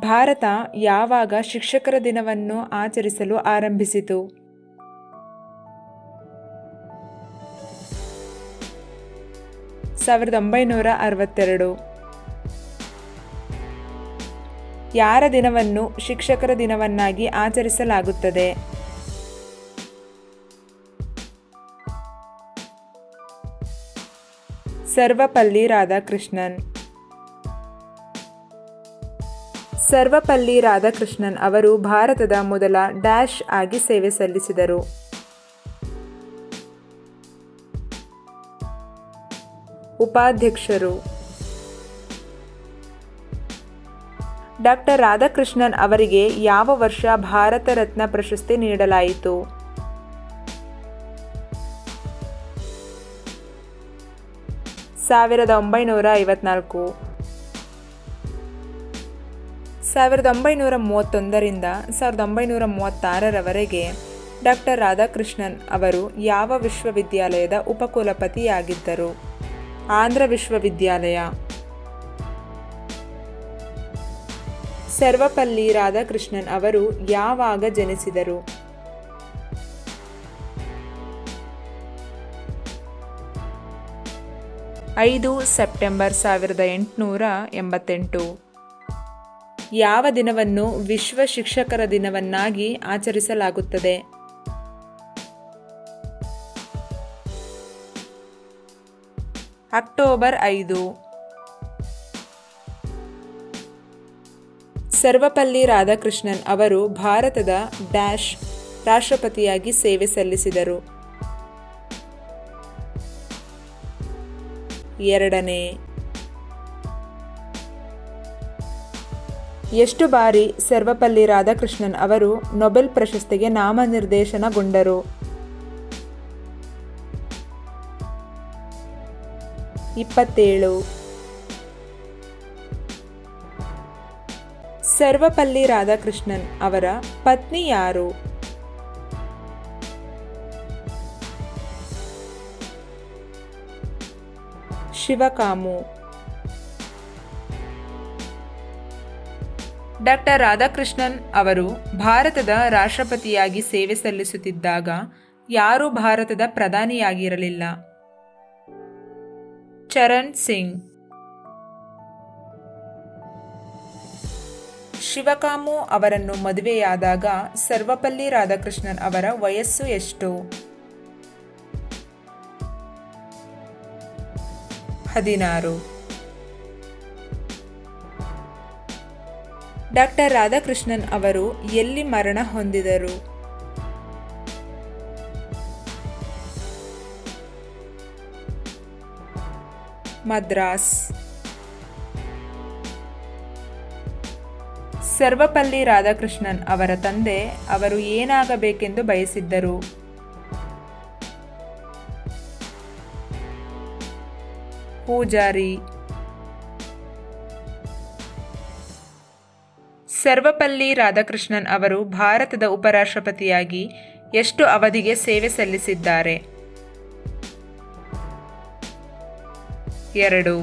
ಭಾರತ ಯಾವಾಗ ಶಿಕ್ಷಕರ ದಿನವನ್ನು ಆಚರಿಸಲು ಆರಂಭಿಸಿತು? ಸಾವಿರದ ಒಂಬೈನೂರ ಅರವತ್ತೆರಡು. ಯಾರ ದಿನವನ್ನು ಶಿಕ್ಷಕರ ದಿನವನ್ನಾಗಿ ಆಚರಿಸಲಾಗುತ್ತದೆ? ಸರ್ವಪಲ್ಲಿ ರಾಧಾಕೃಷ್ಣನ್. ಸರ್ವಪಲ್ಲಿ ರಾಧಾಕೃಷ್ಣನ್ ಅವರು ಭಾರತದ ಮೊದಲ ಡ್ಯಾಶ್ ಆಗಿ ಸೇವೆ ಸಲ್ಲಿಸಿದರು. ಉಪಾಧ್ಯಕ್ಷರು ಡಾಕ್ಟರ್ ರಾಧಾಕೃಷ್ಣನ್ ಅವರಿಗೆ ಯಾವ ವರ್ಷ ಭಾರತ ರತ್ನ ಪ್ರಶಸ್ತಿ ನೀಡಲಾಯಿತು? ಸಾವಿರದ ಒಂಬೈನೂರ ಐವತ್ನಾಲ್ಕು. ಸಾವಿರದ ಒಂಬೈನೂರ ಮೂವತ್ತೊಂದರಿಂದ ಸಾವಿರದ ಒಂಬೈನೂರ ಮೂವತ್ತಾರರವರೆಗೆ ಡಾಕ್ಟರ್ ರಾಧಾಕೃಷ್ಣನ್ ಅವರು ಯಾವ ವಿಶ್ವವಿದ್ಯಾಲಯದ ಉಪಕುಲಪತಿಯಾಗಿದ್ದರು? ಆಂಧ್ರ ವಿಶ್ವವಿದ್ಯಾಲಯ. ಸರ್ವಪಲ್ಲಿ ರಾಧಾಕೃಷ್ಣನ್ ಅವರು ಯಾವಾಗ ಜನಿಸಿದರು? ಐದು ಸೆಪ್ಟೆಂಬರ್ ಸಾವಿರದ ಎಂಟುನೂರ ಎಂಬತ್ತೆಂಟು. ಯಾವ ದಿನವನ್ನು ವಿಶ್ವ ಶಿಕ್ಷಕರ ದಿನವನ್ನಾಗಿ ಆಚರಿಸಲಾಗುತ್ತದೆ? ಅಕ್ಟೋಬರ್ ಐದು. ಸರ್ವಪಲ್ಲಿ ರಾಧಾಕೃಷ್ಣನ್ ಅವರು ಭಾರತದ ಡ್ಯಾಶ್ ರಾಷ್ಟ್ರಪತಿಯಾಗಿ ಸೇವೆ ಸಲ್ಲಿಸಿದರು. ಎರಡನೇ. ಎಷ್ಟು ಬಾರಿ ಸರ್ವಪಲ್ಲಿ ರಾಧಾಕೃಷ್ಣನ್ ಅವರು ನೊಬೆಲ್ ಪ್ರಶಸ್ತಿಗೆ ನಾಮನಿರ್ದೇಶನಗೊಂಡರು? ಇಪ್ಪತ್ತೇಳು. ಸರ್ವಪಲ್ಲಿ ರಾಧಾಕೃಷ್ಣನ್ ಅವರ ಪತ್ನಿ ಯಾರು? ಶಿವಕಾಮು. ಡಾಕ್ಟರ್ ರಾಧಾಕೃಷ್ಣನ್ ಅವರು ಭಾರತದ ರಾಷ್ಟ್ರಪತಿಯಾಗಿ ಸೇವೆ ಸಲ್ಲಿಸುತ್ತಿದ್ದಾಗ ಯಾರೂ ಭಾರತದ ಪ್ರಧಾನಿಯಾಗಿರಲಿಲ್ಲ. ಚರಣ್ ಸಿಂಗ್. ಶಿವಕಾಮು ಅವರನ್ನು ಮದುವೆಯಾದಾಗ ಸರ್ವಪಲ್ಲಿ ರಾಧಾಕೃಷ್ಣನ್ ಅವರ ವಯಸ್ಸು ಎಷ್ಟು? ಹದಿನಾರು. ಡಾಕ್ಟರ್ ರಾಧಾಕೃಷ್ಣನ್ ಅವರು ಎಲ್ಲಿ ಮರಣ ಹೊಂದಿದರು? ಮದ್ರಾಸ್. ಸರ್ವಪಲ್ಲಿ ರಾಧಾಕೃಷ್ಣನ್ ಅವರ ತಂದೆ ಅವರು ಏನಾಗಬೇಕೆಂದು ಬಯಸಿದ್ದರು? ಪೂಜಾರಿ. ಸರ್ವಪಲ್ಲಿ ರಾಧಾಕೃಷ್ಣನ್ ಅವರು ಭಾರತದ ಉಪರಾಷ್ಟ್ರಪತಿಯಾಗಿ ಎಷ್ಟು ಅವಧಿಗೆ ಸೇವೆ ಸಲ್ಲಿಸಿದ್ದಾರೆ? ಎರಡು